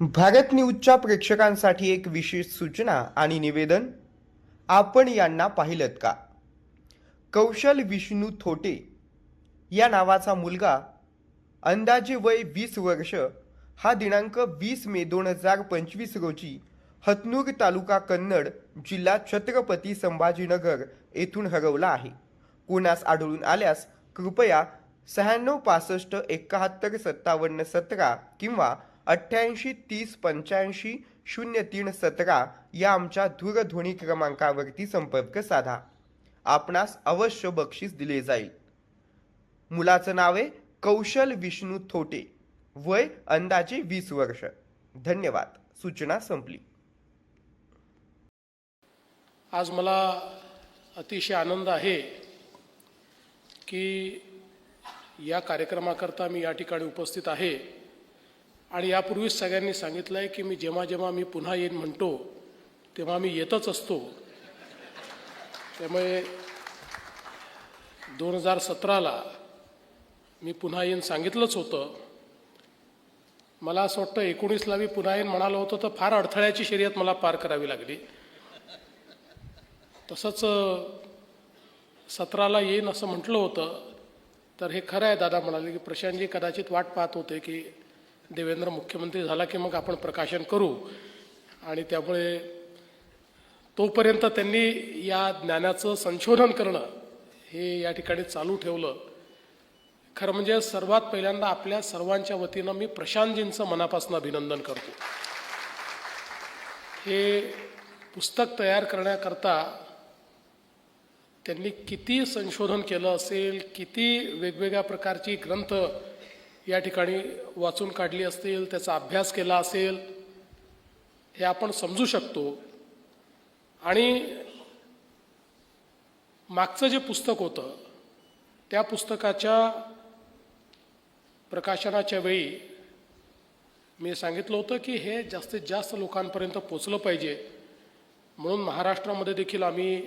भारत न्यूजच्या प्रेक्षकांसाठी एक विशेष सूचना आणि निवेदन? आपण यांना पाहिलं का? कौशल विष्णू थोटे या नावाचा मुलगा अंदाजे वय वीस वर्ष हा दिनांक वीस मे दोन हजार पंचवीस रोजी हतनूर तालुका कन्नड जिल्हा छत्रपती संभाजीनगर येथून हरवला आहे. कोणास आढळून आल्यास कृपया शहाण्णव पासष्ट एकाहत्तर सत्तावन्न सतरा किंवा अठ्ठ्याऐंशी तीस पंच्याऐंशी शून्य तीन सतरा या आमच्या दूरध्वनी क्रमांकावरती संपर्क साधा. आपणास अवश्य बक्षीस दिले जाईल. मुलाचं नाव आहे कौशल विष्णू थोटे. वय अंदाजे वीस वर्ष. धन्यवाद. सूचना संपली. आज मला अतिशय आनंद आहे की या कार्यक्रमाकरता मी या ठिकाणी उपस्थित आहे. आणि यापूर्वीच सगळ्यांनी सांगितलं आहे की मी जेव्हा जेव्हा मी पुन्हा येईन म्हणतो तेव्हा मी येतच असतो. त्यामुळे दोन हजार सतराला मी पुन्हा येईन सांगितलंच होतं. मला असं वाटतं एकोणीसला मी पुन्हा येईन म्हणालो होतो तर फार अडथळ्याची शर्यत मला पार करावी लागली. तसंच सतराला येईन असं म्हटलं होतं. तर हे खरं आहे दादा म्हणाले की प्रशांतजी कदाचित वाट पाहत होते की देवेंद्र मुख्यमंत्री झाला की मग आपण प्रकाशन करू. आणि त्यामुळे तोपर्यंत त्यांनी या ज्ञानाचं संशोधन करणं हे या ठिकाणी चालू ठेवलं. खरं म्हणजे सर्वात पहिल्यांदा आपल्या सर्वांच्या वतीनं मी प्रशांतजींचं मनापासून अभिनंदन करतो. हे पुस्तक तयार करण्याकरता त्यांनी किती संशोधन केलं असेल किती वेगवेगळ्या प्रकारची ग्रंथ या ठिकाणी वाचून काढली असतील त्याचा अभ्यास केला असेल हे आपण समजू शकतो. आणि मागचं जे पुस्तक होतं त्या पुस्तकाच्या प्रकाशनाच्या वेळी मी सांगितलं होतं की हे जास्तीत जास्त लोकांपर्यंत पोचलं पाहिजे. म्हणून महाराष्ट्रामध्ये देखील आम्ही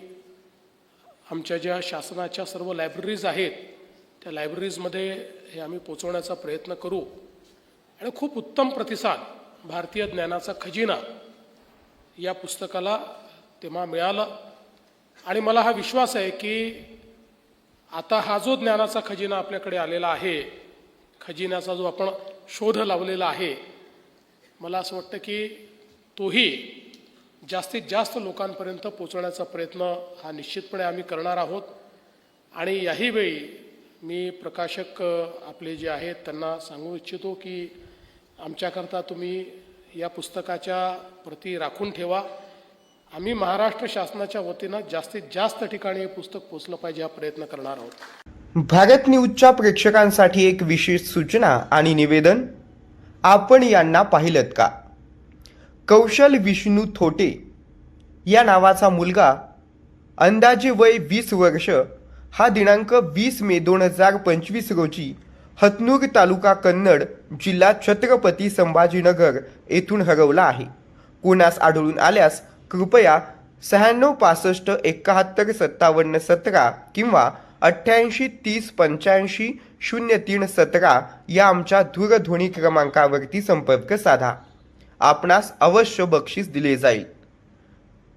आमच्या ज्या शासनाच्या सर्व लायब्ररीज आहेत त्या लायब्ररीजमध्ये हे आम्ही पोचवण्याचा प्रयत्न करू. आणि खूप उत्तम प्रतिसाद भारतीय ज्ञानाचा खजिना या पुस्तकाला तेव्हा मिळाला. आणि मला हा विश्वास आहे की आता हा जो ज्ञानाचा खजिना आपल्याकडे आलेला आहे खजिन्याचा जो आपण शोध लावलेला आहे मला असं वाटतं की तोही जास्तीत जास्त लोकांपर्यंत पोचवण्याचा प्रयत्न हा निश्चितपणे आम्ही करणार आहोत. आणि याही वेळी मी प्रकाशक आपले जे आहेत त्यांना सांगू इच्छितो की आमच्याकरता तुम्ही या पुस्तकाच्या प्रती राखून ठेवा. आम्ही महाराष्ट्र शासनाच्या वतीनं जास्तीत जास्त ठिकाणी हे पुस्तक पोचलं पाहिजे हा प्रयत्न करणार आहोत. भारत न्यूजच्या प्रेक्षकांसाठी एक विशेष सूचना आणि निवेदन आपण यांना पाहिलं का? कौशल विष्णू थोटे या नावाचा मुलगा अंदाजे वय वीस वर्ष हा दिनांक वीस मे दोन हजार पंचवीस रोजी हतनूर तालुका कन्नड जिल्हा छत्रपती संभाजीनगर येथून हरवला आहे. कोणास आढळून आल्यास कृपया शहाण्णव पासष्ट एकाहत्तर सत्तावन्न सतरा किंवा अठ्ठ्याऐंशी तीस पंच्याऐंशी शून्य तीन सतरा या आमच्या दूरध्वनी क्रमांकावरती संपर्क साधा. आपणास अवश्य बक्षीस दिले जाईल.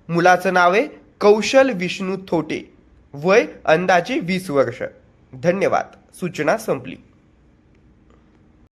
मुलाचं नाव आहे कौशल विष्णू थोटे. वय अंदाजे वीस वर्ष. धन्यवाद. सूचना संपली.